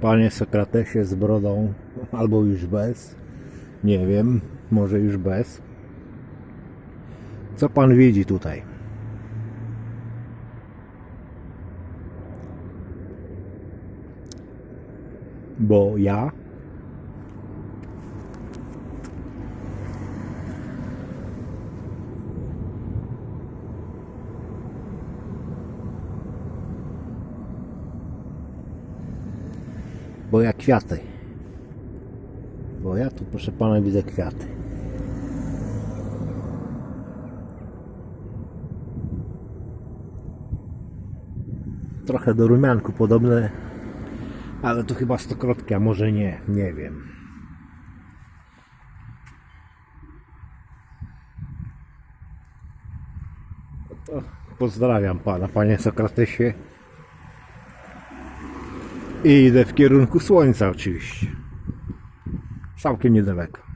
Panie Sokratesie z brodą, albo już bez. Nie wiem, może już bez. Co pan widzi tutaj? Bo ja Bo ja kwiaty. Bo ja tu proszę pana widzę kwiaty. Trochę do rumianku podobne, ale to chyba stokrotki, a może nie, nie wiem. No pozdrawiam pana, panie Sokratesie. I idę w kierunku słońca oczywiście. Całkiem niedaleko.